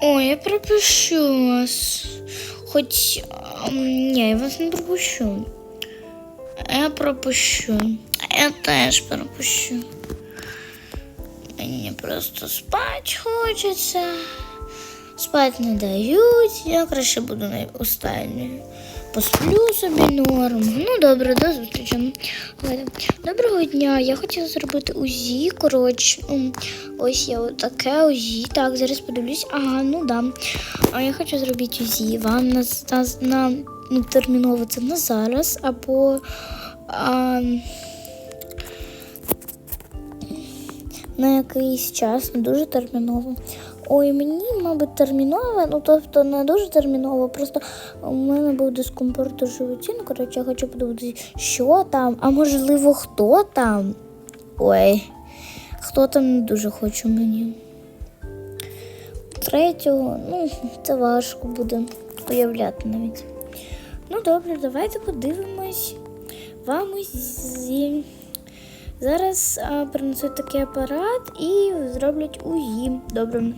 Ой, я пропущу вас. Ем, Ні, я вас не пропущу. Я пропущу. Я теж пропущу. Мені просто спать хочеться. Спать не дають, я краще буду останньою. Посплю собі норм. Ну добре, до зустрічі. Доброго дня. Я хотіла зробити УЗІ. Коротше, ось я таке УЗІ. Так, зараз подивлюсь. Ага, ну да. А я хочу зробити УЗІ. Вам на, на, на ну, терміново це на зараз або. А, на якийсь час, не дуже терміново. Ой, мені, мабуть, терміново, ну тобто не дуже терміново, просто у мене був дискомфорт у животі. Ну, коротше, я хочу подивитися, що там, а можливо, хто там. Ой, хто там не дуже хочу мені. Третього, ну, це важко буде уявляти навіть. Ну, добре, давайте подивимось. Вам УЗІ. Зараз а, принесуть такий апарат і зроблять УЗІ. Добре.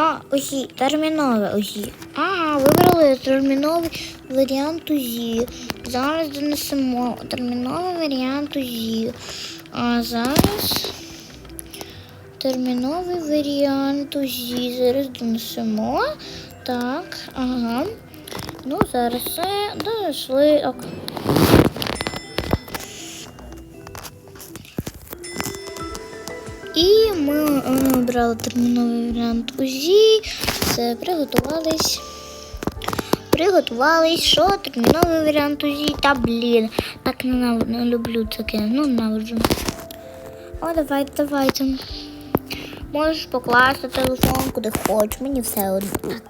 А, УЗІ, термінове УЗІ. Ага, вибрали терміновий варіант УЗІ. Зараз донесемо терміновий варіант УЗІ. А зараз терміновий варіант УЗІ. Зараз донесемо. Так, ага. Ну, зараз все донесли. Ок. Ми е, обрали терміновий варіант УЗІ. Все, приготувались. Приготувались, що терміновий варіант УЗІ. Та блін. Так не, не люблю таке. Ну, ненавиджу. О, давайте, давайте. Можеш покласти телефон куди хочеш, мені все одно. Так.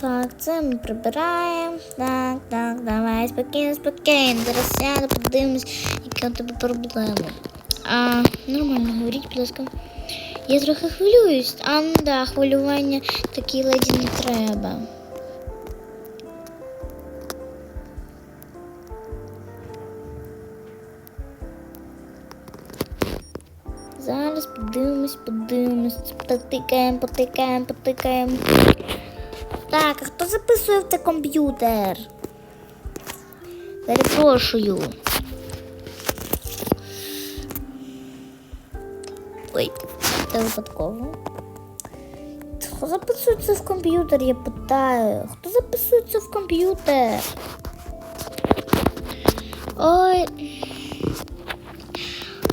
Так, це ми прибираємо. Так, так, давай, спокійно, спокійно. Зараз сяду, подивимось, які у тебе проблеми. А, нормально, говоріть, будь ласка. Я трохи хвилююсь. А, ну да, хвилювання такій леді не треба. Зараз подивимось, подивимось, потикаємо, потикаємо, потикаємо. Так, а хто записує в цей комп'ютер? Перепрошую. Випадково. Хто записується в комп'ютер, я питаю. Хто записується в комп'ютер? Ой.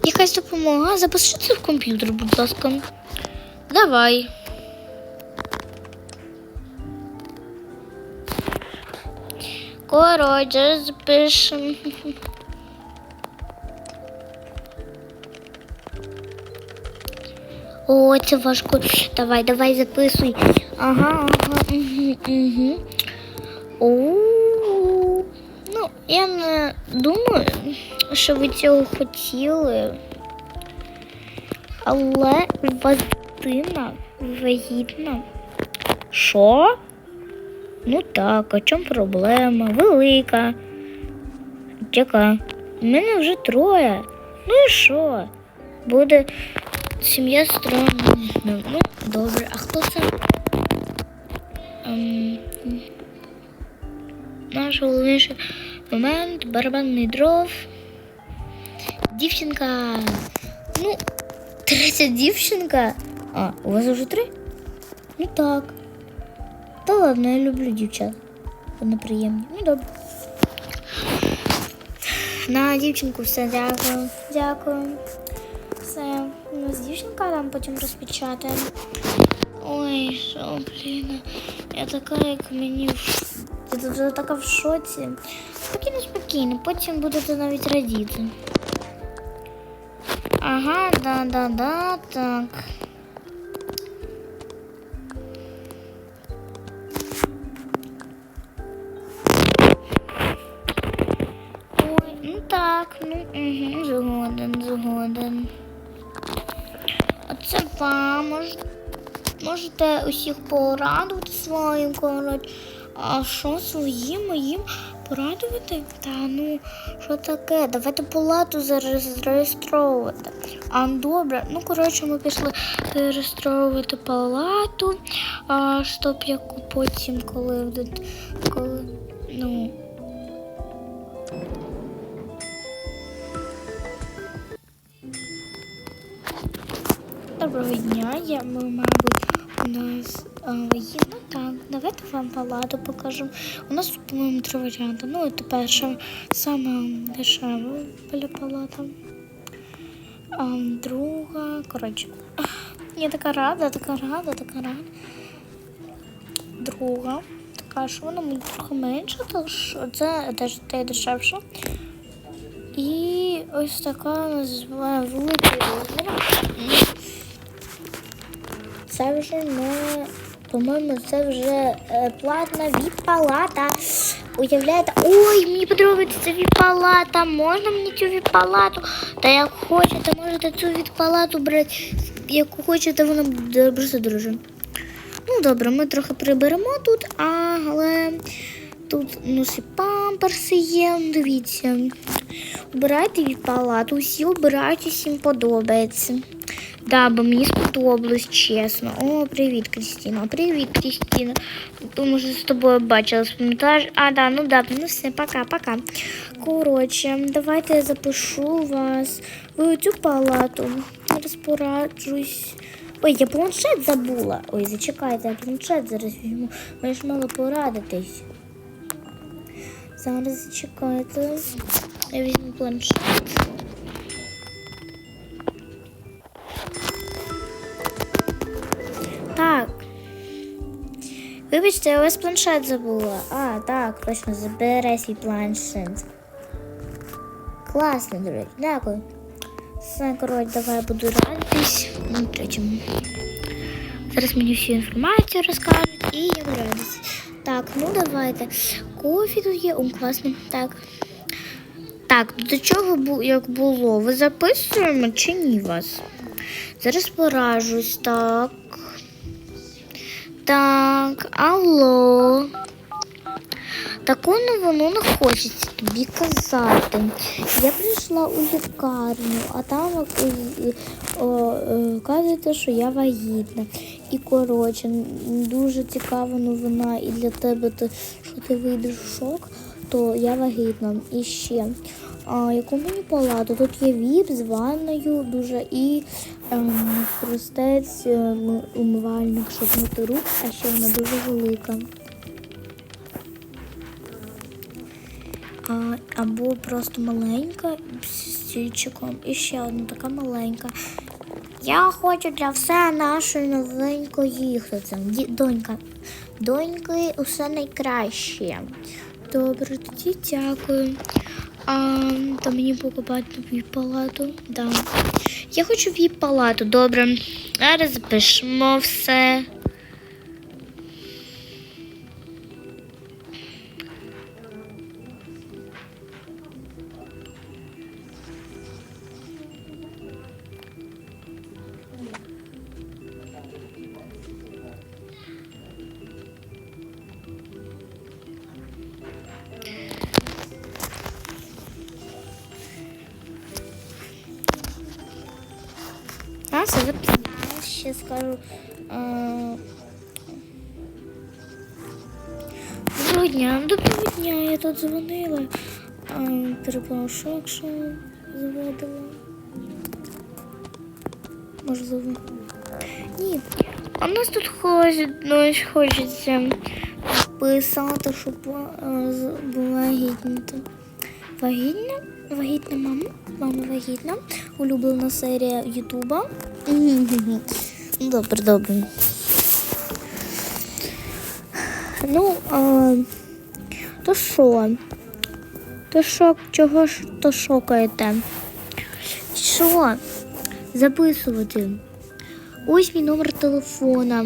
Якась допомога. Запишіться в комп'ютер, будь ласка. Давай. Коротше, запишемо. О, це важко. Давай, давай, записуй. Ага, ага, угу, угу. Ну, я не думаю, що ви цього хотіли. Але вас дитина вагітна. Що? Ну так, а чому проблема? Велика. Яка? У мене вже троє. Ну і що? Буде сім'я строна. Ну, ну, добре, а хто це? Ем, наш головніший момент, барабанний дров. Дівчинка. Ну, третя дівчинка. А, у вас вже три? Ну так. Та ладно, я люблю дівчат. Вони приємні. Ну добре. На дівчинку все, дякую. Дякую це воздішника нам потім розпечатаємо. Ой, що, блін, я така, як мені Я вже така в шоці. Спокійно, спокійно, потім будете навіть радіти. Ага, да-да-да, так. Ой, ну так, ну угу, згоден, згоден. Вам. Мож, можете усіх порадувати своїм, коротше. А що своїм моїм порадувати? Та ну, що таке? Давайте палату зареєстровувати. А добре, ну коротше, ми пішли зареєстровувати палату, а, щоб як потім, коли, коли ну. Доброго дня, я, ми, мабуть, у нас а, вагітна. Так, давайте вам палату покажу. У нас по-моєму, три варіанти. Ну, це перша, сама дешева біля палата. А, друга, коротше. Я така рада, така рада, така рада. Друга. Така, що вона мені трохи менша, тож це теж те дешевше. І ось така називає великий розмір. Це вже не, по-моєму, це вже е, платна віп-палата. Уявляєте? Ой, мені подобається ця віп-палата. Можна мені цю віп-палату? Та як хочете, можете цю віп-палату брати, яку хочете, вона буде просто дуже. Ну, добре, ми трохи приберемо тут, але тут ну, памперси є, ну, дивіться. Обирайте від палату, усі обирають, усім подобається. Да, бо мені сподобалось, чесно. О, привіт, Крістіна. Привіт, Крістіна. Тому що з тобою бачилась, пам'ятаєш? А, да, ну да, ну все, пока-пока. Коротше, давайте я запишу вас в цю палату. Розпораджусь. Ой, я планшет забула. Ой, зачекайте, я планшет зараз візьму. Мені ж мало порадитись. Зараз зачекайте. Я візьму планшет. Вибачте, я у вас планшет забула. А, так, точно, забере свій планшет. Класно, до речі, дякую. Все, коротше, давай буду радитись. Ну. Зараз мені всю інформацію розкажуть і я буду радитись. Так, ну давайте. Кофі тут є, о, класно. Так. Так, до чого як було? Ви записуємо чи ні вас? Зараз поражусь, так. Так, алло. Таку новину не хочеться тобі казати. Я прийшла у лікарню, а там е, о, е, кажете, що я вагітна. І коротше, дуже цікава новина і для тебе, що ти вийдеш в шок, то я вагітна. І ще. А, яку мені палату? Тут є віп з ванною дуже і ем, простець ем, умивальник, щоб мити рук, а ще вона дуже велика. А, або просто маленька з стільчиком. І ще одна така маленька. Я хочу для все нашої новенької їхати. Донька. Доньки усе найкраще. Добре, тоді дякую. А, то мені покупати віп палату. Да. Я хочу віп палату. Добре. Зараз запишемо все. А, все записала. Ще скажу. Доброго дня, доброго дня, я тут дзвонила. А, перепрошую, якщо заводила. Можливо. Ні. А нас тут ну, хочеться писати, щоб була вагітна. Вагітна? Вагітна мама. Мама вагітна. Улюблена серія Ютуба. Добре, добре. Ну, а, то що? То що, чого ж то шокаєте? Що? Записувати. Ось мій номер телефона.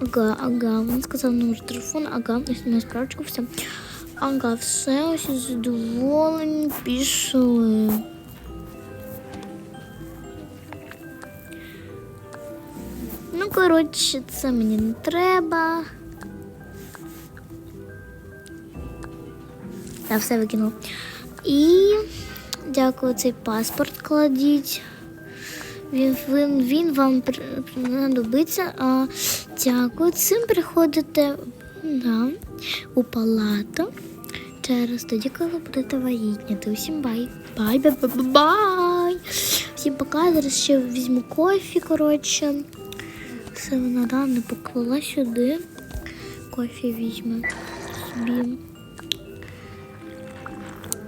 Ага, ага, він сказав номер телефона, ага, ось на справочку все. Ага, все, усі задоволені, пішли. Ну, коротше, це мені не треба. Я все викинув. І дякую, цей паспорт кладіть. Він, він, він вам знадобиться. А, дякую. Цим приходите да, у палату. Через тоді, коли будете вагітніти. Усім бай. Бай, бай, бай, бай, бай. Всім пока. Зараз ще візьму кофі, коротше. Все вона не поклала сюди. Кофі візьме собі.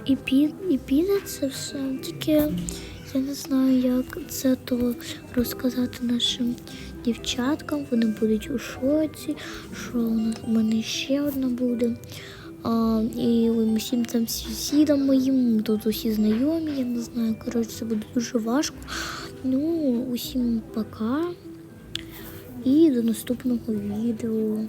І, під, і піде це все. Тільки я не знаю, як це то розказати нашим дівчаткам. Вони будуть у шоці, що у мене ще одна буде. А, і усім там сусідам моїм, тут усі знайомі, я не знаю. Коротше, це буде дуже важко. Ну, усім пока. І до наступного відео.